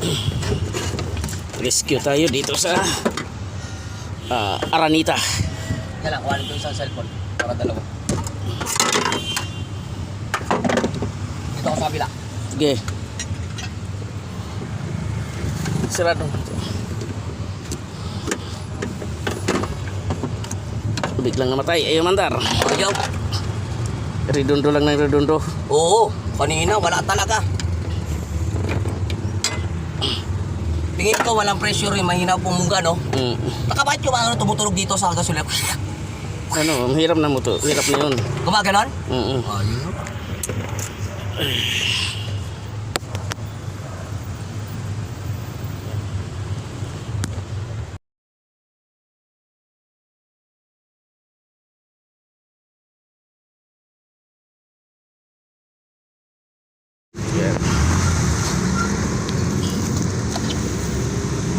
Rescue tayo dito sa ah, Aranita. Kaya lang, kuhanin ko isang cellphone. Para dalawa. Dito ako sa kabila. Sige. Sarado. Biglang namatay. Ayaw mandar. Ayaw. Redondo lang ng redondo. Oo, kanina wala talaga. Tingin ko walang pressure yung mahina pumuga, no? Mm. Nakabait yung ano tumutulog dito sa gasolina. Ano, ang hirap na mo to. Hirap na yun. Gumaganon? Mm Ayun.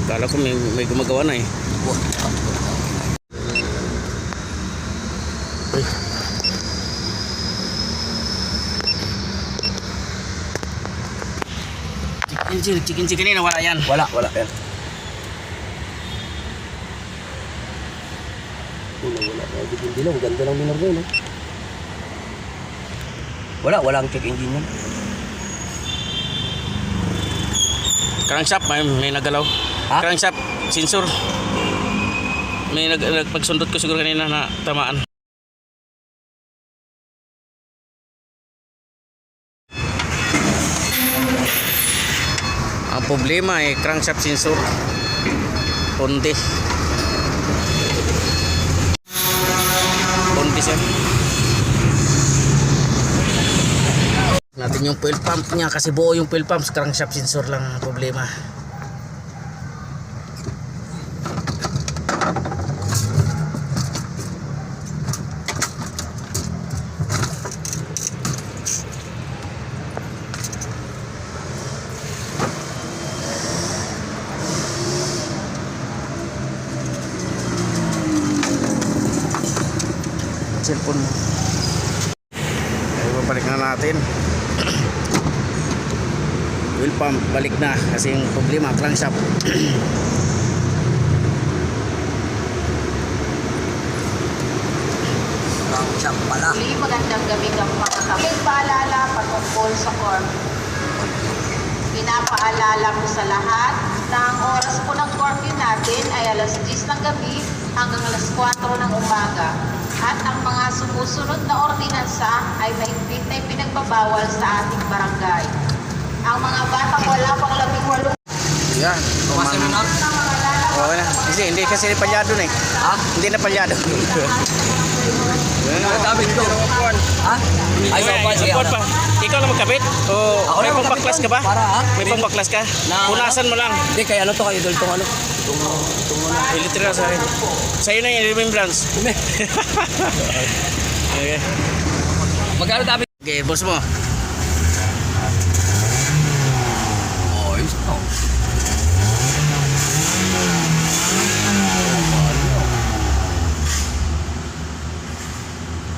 Kala ko may, may gumagawa na eh. Uy. Chicken chicken, chicken chicken na wala yan. Wala, wala yan. Wala, wala. Hindi lang, ganda ng minor no? Wala, walang check engine yan. Crankshaft, may, may nagalaw. Ha? Crankshaft, sensor. May nag, nagpagsundot ko siguro kanina na tamaan. Ang problema ay crankshaft sensor. Ponte. Ponte siya. Natin yung fuel pump niya kasi buo yung fuel pump. Crankshaft sensor lang ang problema. Cellphone mo. Ay, babalik na natin. Wheel pump, balik na. Kasi yung problema, crankshaft. Siyang pala. Muli, magandang gabi ng mga kapit. Paalala patungkol sa corp. Pinapaalala ko sa lahat na ang oras po ng curfew natin ay alas 10 ng gabi hanggang alas 4 ng umaga. At ang mga sumusunod na ordinansa ay mahigpit na ipinagbabawal sa ating barangay. Ang mga batang wala pang labing walong Yan. Minor? Oo na. Kasi hindi kasi palyado na eh. Ha? Hindi na palyado. Ang dami dito. Ha? Ay, so pa siya. Pa. Ikaw lang magkabit? O Ako may magkabit pangbaklas ka ba? Para, ha? May pangbaklas ka? Na- Punasan mo lang. Hindi, kaya ano to kayo dol tong ano? Itong, itong ano. Literal sa akin. Sa'yo na yung remembrance. Okay. Magkano dami? Okay, boss mo. Ayos na.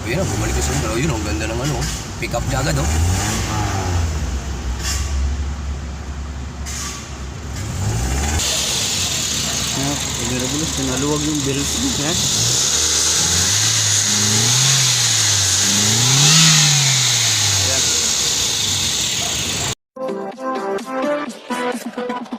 Ayun na, bumalik ka sa mga. Ayun, ang ganda ng ano. Pick up niya agad, oh. Ah, Pagkarabulos, naluwag yung belt. Ha? Ayan.